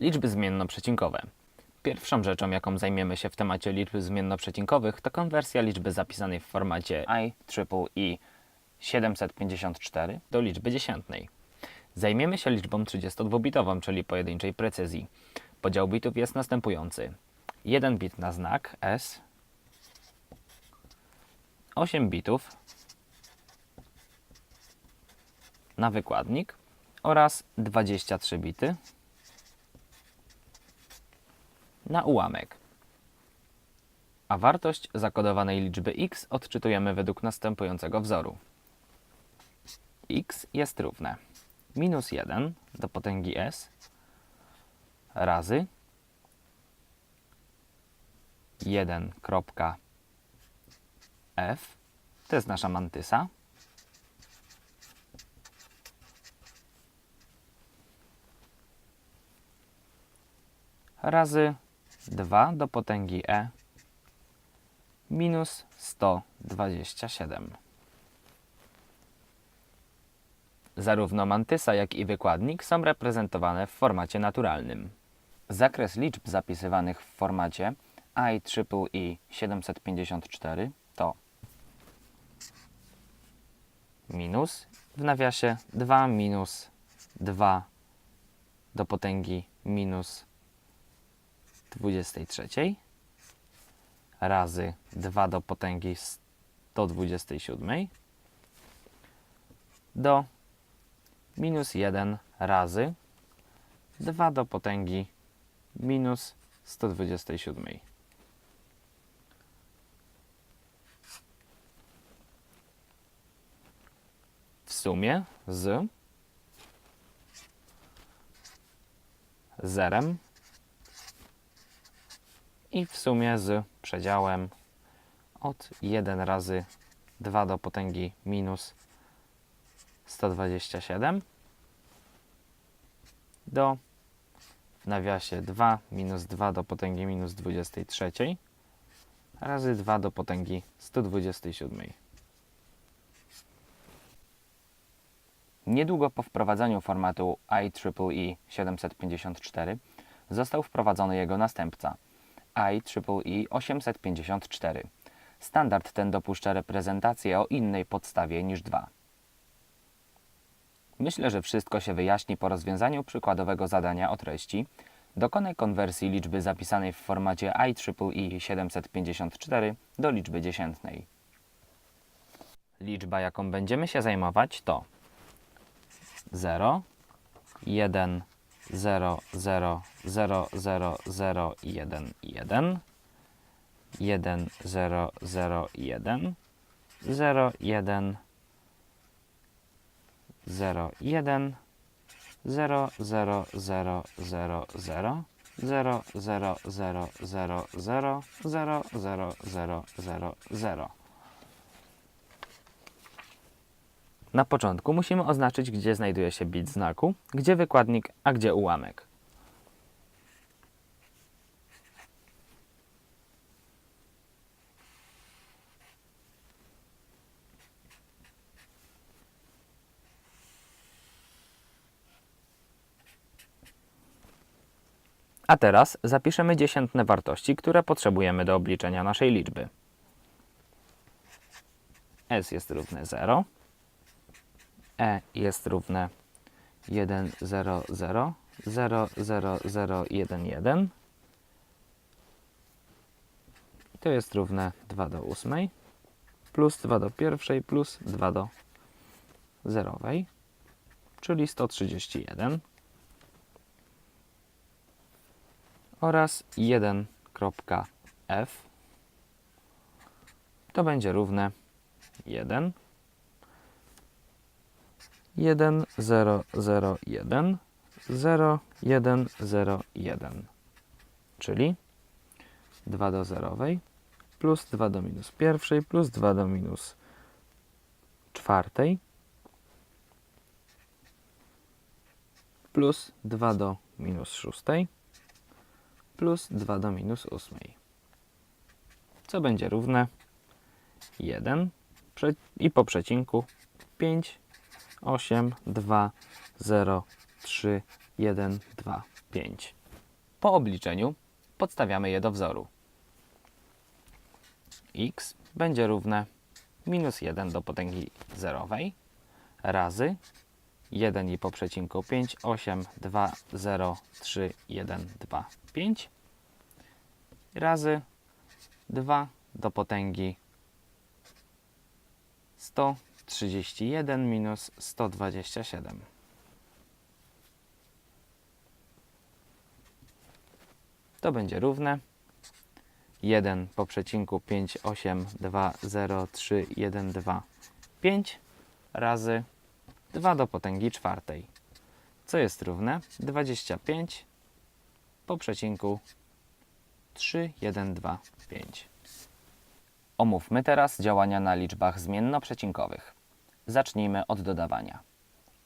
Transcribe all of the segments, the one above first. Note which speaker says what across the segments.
Speaker 1: Liczby zmiennoprzecinkowe. Pierwszą rzeczą, jaką zajmiemy się w temacie liczb zmiennoprzecinkowych, to konwersja liczby zapisanej w formacie IEEE 754 do liczby dziesiętnej. Zajmiemy się liczbą 32-bitową, czyli pojedynczej precyzji. Podział bitów jest następujący. 1 bit na znak S, 8 bitów na wykładnik oraz 23 bity na ułamek. A wartość zakodowanej liczby x odczytujemy według następującego wzoru. x jest równe minus 1 do potęgi s razy 1 kropka f to jest nasza mantysa razy 2 do potęgi e minus 127. Zarówno mantysa, jak i wykładnik są reprezentowane w formacie naturalnym. Zakres liczb zapisywanych w formacie IEEE 754 to minus w nawiasie 2 minus 2 do potęgi minus 23 razy 2 do potęgi 127 do minus 1 razy 2 do potęgi minus 127. W sumie z zerem i w sumie z przedziałem od 1 razy 2 do potęgi minus 127 do w nawiasie 2 minus 2 do potęgi minus 23 razy 2 do potęgi 127. Niedługo po wprowadzeniu formatu IEEE 754 został wprowadzony jego następca IEEE 854. Standard ten dopuszcza reprezentację o innej podstawie niż 2. Myślę, że wszystko się wyjaśni po rozwiązaniu przykładowego zadania o treści. Dokonaj konwersji liczby zapisanej w formacie IEEE 754 do liczby dziesiętnej. Liczba, jaką będziemy się zajmować to 0, 1, 0, 0, 0, 0, 0, 1, 1, 1, 0, 0, 1, 0, 1, 0, 1, 0, 0, 0, 0, 0, 0, 0, 0, 0, 0, 0, 0, 0, 0, 0. Na początku musimy oznaczyć, gdzie znajduje się bit znaku, gdzie wykładnik, a gdzie ułamek. A teraz zapiszemy dziesiętne wartości, które potrzebujemy do obliczenia naszej liczby. S jest równe 0. E jest równe 1, 0, 0, 0, 0, 0, 1, 1. I to jest równe 2 do 8, plus 2 do pierwszej, plus 2 do zerowej, czyli 131. Oraz 1.f to będzie równe 1 1, 0, 0, 1, 0, 1, 0, 1. Czyli 2 do zerowej plus 2 do minus pierwszej plus 2 do minus czwartej plus 2 do minus szóstej plus 2 do minus ósmej. Co będzie równe 1 prze- i po przecinku 5 8, 2, 0, 3, 1, 2, 5. Po obliczeniu podstawiamy je do wzoru. x będzie równe minus 1 do potęgi zerowej razy 1 i po przecinku 5, 8, 2, 0, 3, 1, 2, 5 razy 2 do potęgi 131 minus 127. To będzie równe 1 po przecinku 5, 8, 2, 0, 3, 1, 2, 5 razy 2 do potęgi czwartej, co jest równe 25 po przecinku 3, 1, 2, 5. Omówmy teraz działania na liczbach zmiennoprzecinkowych. Zacznijmy od dodawania.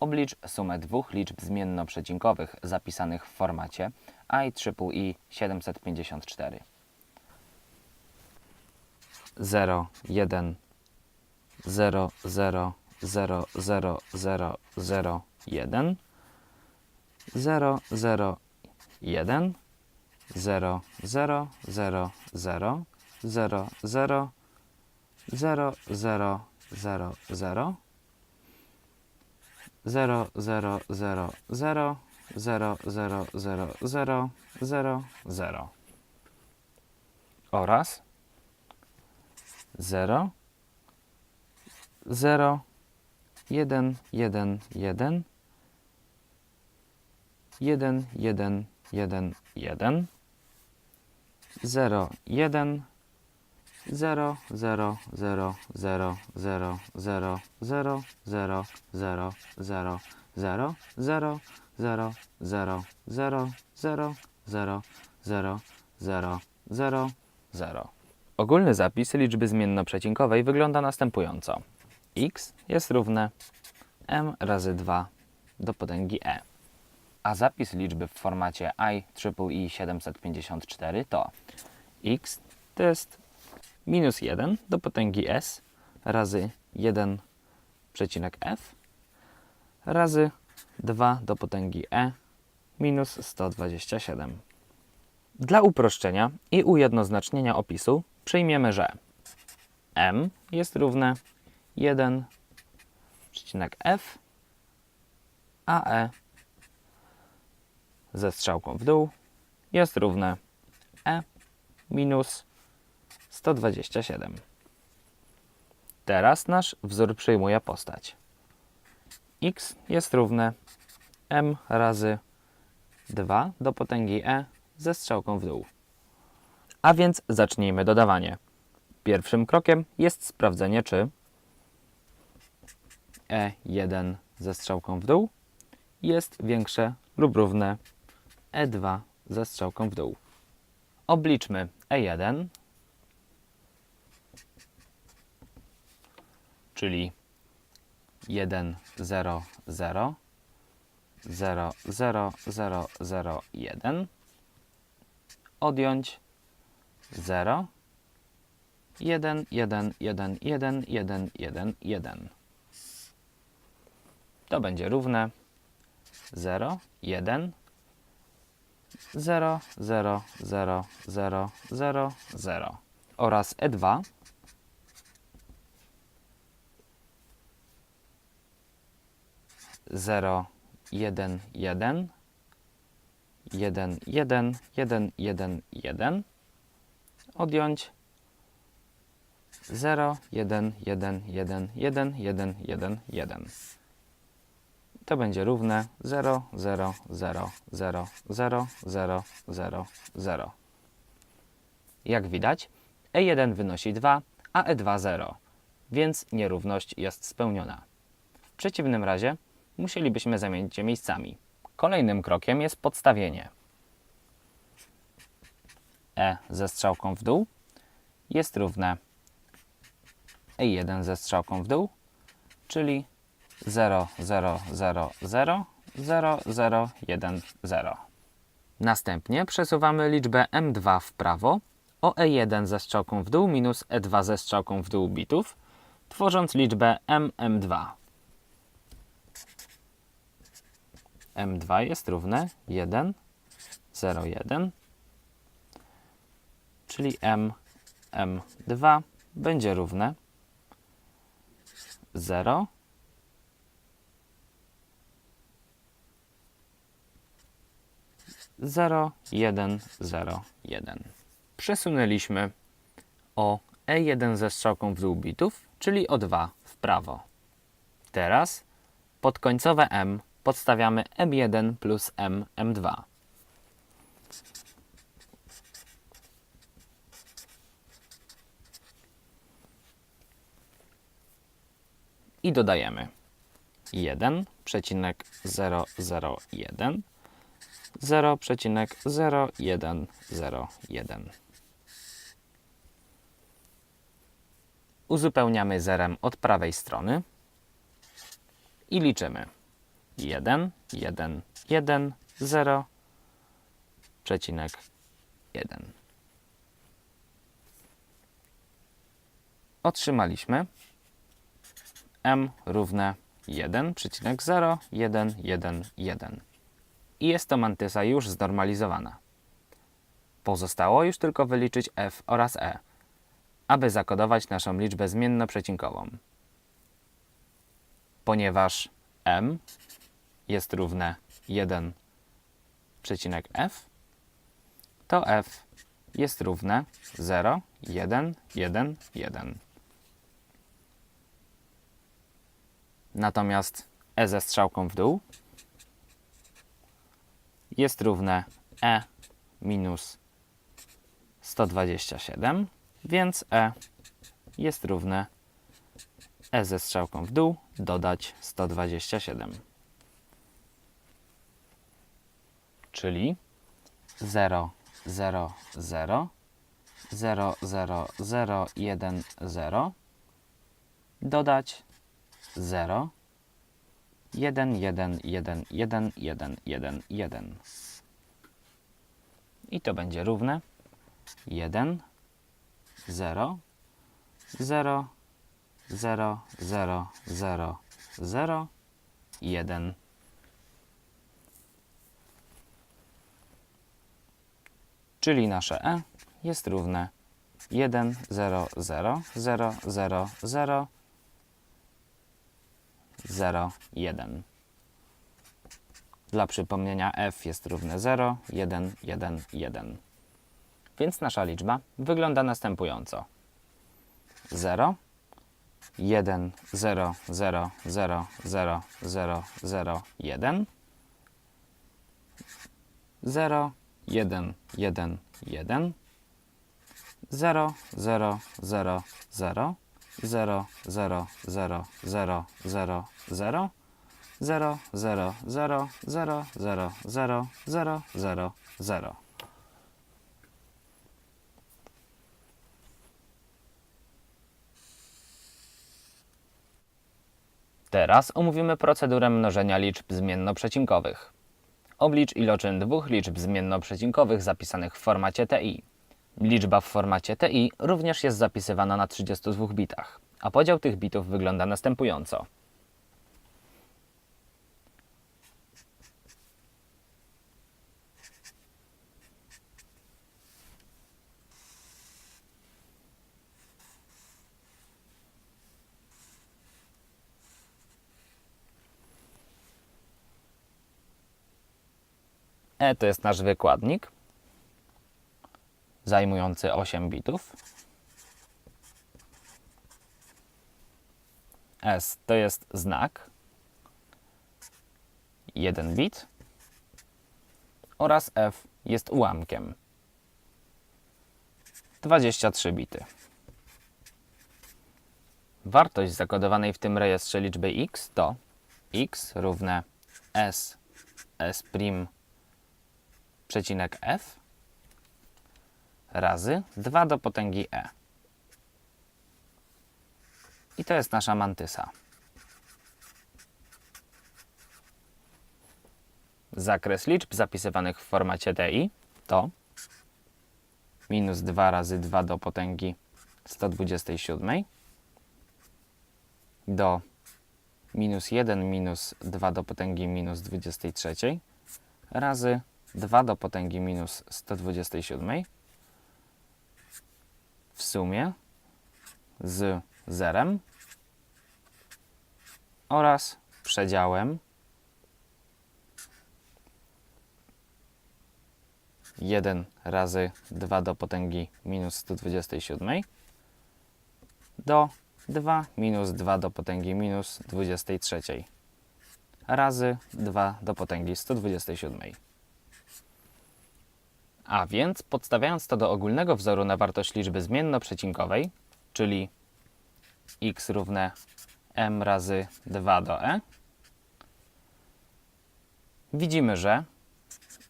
Speaker 1: Oblicz sumę dwóch liczb zmiennoprzecinkowych zapisanych w formacie IEEE 754. 0, 1, 0, 0, 0, 0, 0, 0, 1, 0, 0, 1, 0, 0, 0, 0, 0, 0, 0, 0, 0, 0, 0, 0, 0, 0, 0, 0, 0, 0, 0, 0 oraz 0, 0, 1, 1, 1, 1, 1, 1, 1, 0, 1, 0, 0, 0, 0, 0, 0, 0, 0, 0, 0, 0, 0, 0, 0, 0, 0, 0, 0, 0, 0, 0. Ogólny zapis liczby zmiennoprzecinkowej wygląda następująco. x jest równe m razy 2 do potęgi e. A zapis liczby w formacie IEEE 754 to x to jest minus 1 do potęgi s razy 1 przecinek f razy 2 do potęgi e minus 127. Dla uproszczenia i ujednoznacznienia opisu przyjmiemy, że m jest równe 1 przecinek f a e ze strzałką w dół jest równe e minus 127. Teraz nasz wzór przyjmuje postać. x jest równe m razy 2 do potęgi e ze strzałką w dół. A więc zacznijmy dodawanie. Pierwszym krokiem jest sprawdzenie, czy e1 ze strzałką w dół jest większe lub równe e2 ze strzałką w dół. Obliczmy e1 czyli 1, 0, 0, 0, 0, 0, 0, 1, odjąć 0, 1, 1, 1, 1, 1, 1, 1. To będzie równe 0, 1, 0, 0, 0, 0, 0, 0 oraz E E2 0, 1, 1, 1, 1, 1, 1, 1, odjąć 0, 1, 1, 1, 1, 1, 1, 1. To będzie równe 0, 0, 0, 0, 0, 0, 0, 0. Jak widać, E1 wynosi 2, a E2 0, więc nierówność jest spełniona. W przeciwnym razie musielibyśmy zamienić je miejscami. Kolejnym krokiem jest podstawienie. E ze strzałką w dół jest równe E1 ze strzałką w dół, czyli 0, 0, 0, 0, 0, 0, 1, 0. Następnie przesuwamy liczbę M2 w prawo o E1 ze strzałką w dół minus E2 ze strzałką w dół bitów, tworząc liczbę MM2. M2 jest równe 1, 0, 1, czyli m, m2 będzie równe 0, 0, 1, 0, 1. Przesunęliśmy o E1 ze strzałką w dół bitów, czyli o 2 w prawo. Teraz pod końcowe M podstawiamy M1 plus M, M2. I dodajemy 1,001 0,0101. Uzupełniamy zerem od prawej strony i liczymy 1, 1, 1, 0, przecinek 1. Otrzymaliśmy m równe 1,0111. I jest to mantysa już znormalizowana. Pozostało już tylko wyliczyć f oraz e, aby zakodować naszą liczbę zmienno-przecinkową. Ponieważ m jest równe 1 przecinek f, to f jest równe 0, 1, 1, 1. Natomiast e ze strzałką w dół jest równe e minus 127, więc e jest równe e ze strzałką w dół dodać 127. Czyli 0, 0, 0, 0, 0, 0, 1, 0 dodać 0, 1, 1, 1, 1, 1, 1, 1. I to będzie równe 1, 0, 0, 0, 0, 0, 0, 1. Czyli nasze e jest równe 1, 0, 0, 0, 0, 0, 0, 1. Dla przypomnienia f jest równe 0, 1, 1, 1. Więc nasza liczba wygląda następująco. 0, 1, 0, 0, 0, 0, 0, 0, 1, 0, 1, 1, 1, 0, 0, 0, 0, 0, 0, 0, 0, 0, 0, 0, 0, 0, 0, 0, 0, 0, 0, 0. Teraz omówimy procedurę mnożenia liczb zmiennoprzecinkowych. Oblicz iloczyn dwóch liczb zmiennoprzecinkowych zapisanych w formacie TI. Liczba w formacie TI również jest zapisywana na 32 bitach, a podział tych bitów wygląda następująco. E to jest nasz wykładnik zajmujący 8 bitów. S to jest znak 1 bit oraz F jest ułamkiem 23 bity. Wartość zakodowanej w tym rejestrze liczby x to x równe s s' przecinek f razy 2 do potęgi e. I to jest nasza mantysa. Zakres liczb zapisywanych w formacie TI to minus 2 razy 2 do potęgi 127 do minus 1 minus 2 do potęgi minus 23 razy 2 do potęgi minus 127 w sumie z zerem oraz przedziałem 1 razy 2 do potęgi minus 127 do 2 minus 2 do potęgi minus 23 razy 2 do potęgi 127. A więc podstawiając to do ogólnego wzoru na wartość liczby zmiennoprzecinkowej, czyli x równe m razy 2 do e, widzimy, że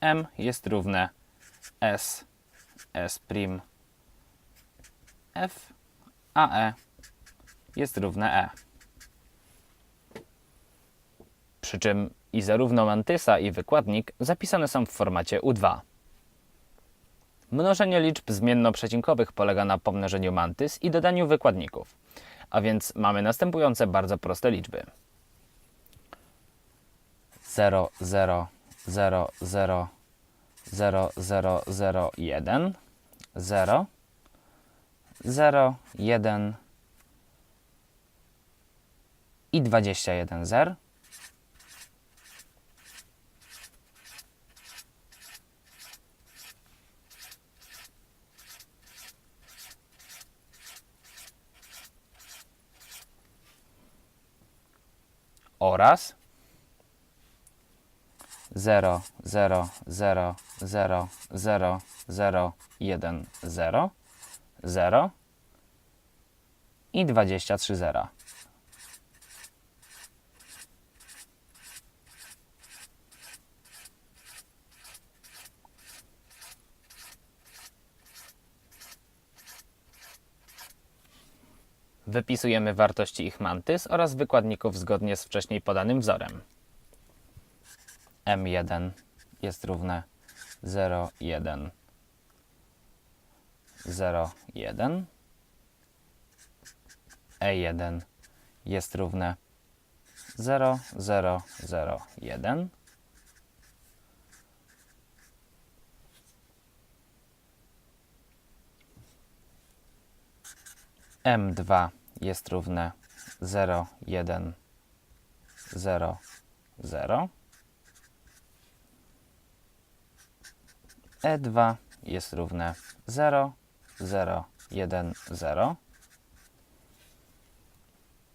Speaker 1: m jest równe s s prim f, a e jest równe e. Przy czym i zarówno mantysa i wykładnik zapisane są w formacie U2. Mnożenie liczb zmiennoprzecinkowych polega na pomnożeniu mantys i dodaniu wykładników. A więc mamy następujące bardzo proste liczby. 0, 0, 0, 0, 0, 0, 0, 1, 0, 0, 1 i 21 zer. Oraz 0, 0, 0, 0, 0, 0, 1, 0, 0 i 23 zera. Wypisujemy wartości ich mantys oraz wykładników zgodnie z wcześniej podanym wzorem. M1 jest równe 0, 1, 0, 1. E1 jest równe 0, 0, 0, 1. M2 jest równe 0, 1, 0, 0. E2 jest równe 0, 0, 1, 0.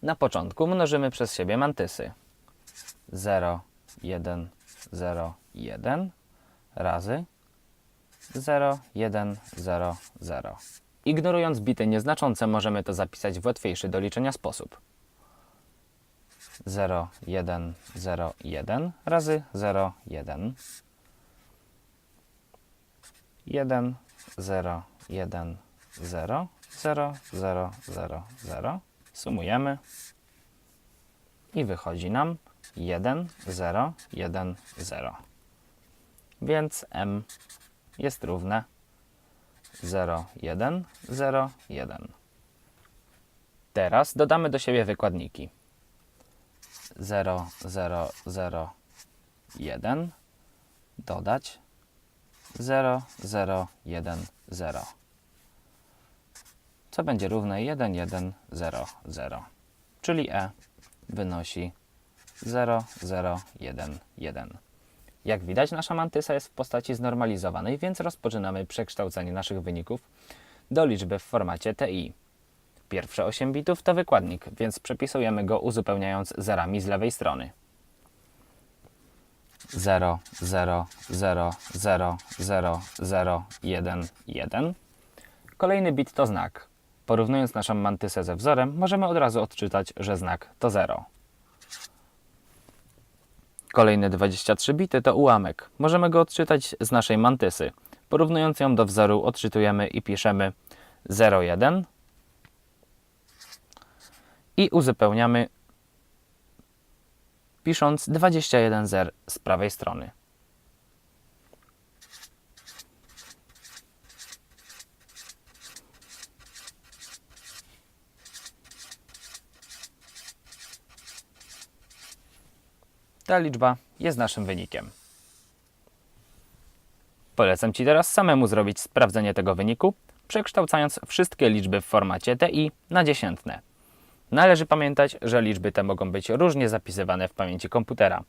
Speaker 1: Na początku mnożymy przez siebie mantysy. 0, 1, 0, 1 razy 0, 1, 0, 0. Ignorując bity nieznaczące, możemy to zapisać w łatwiejszy do liczenia sposób. 0, 1, 0, 1 razy 0, 1. 1, 0, 1, 0, 0, 0, 0, 0. Sumujemy i wychodzi nam 1, 0, 1, 0. Więc m jest równe 0, 1, 0, 1. Teraz dodamy do siebie wykładniki. 0, 0, 0, 1. Dodać 0, 0, 1, 0. Co będzie równe 1, 1, 0, 0. Czyli E wynosi 0, 0, 1, 1. Jak widać, nasza mantysa jest w postaci znormalizowanej, więc rozpoczynamy przekształcenie naszych wyników do liczby w formacie TI. Pierwsze 8 bitów to wykładnik, więc przepisujemy go uzupełniając zerami z lewej strony. 0, 0, 0, 0, 0, 0, 1, 1. Kolejny bit to znak. Porównując naszą mantysę ze wzorem, możemy od razu odczytać, że znak to 0. Kolejne 23 bity to ułamek. Możemy go odczytać z naszej mantysy. Porównując ją do wzoru, odczytujemy i piszemy 0,1 i uzupełniamy pisząc 21 zer z prawej strony. Ta liczba jest naszym wynikiem. Polecam Ci teraz samemu zrobić sprawdzenie tego wyniku, przekształcając wszystkie liczby w formacie TI na dziesiętne. Należy pamiętać, że liczby te mogą być różnie zapisywane w pamięci komputera.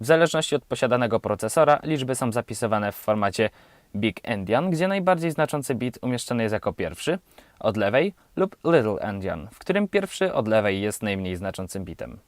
Speaker 1: W zależności od posiadanego procesora liczby są zapisywane w formacie Big Endian, gdzie najbardziej znaczący bit umieszczony jest jako pierwszy od lewej lub Little Endian, w którym pierwszy od lewej jest najmniej znaczącym bitem.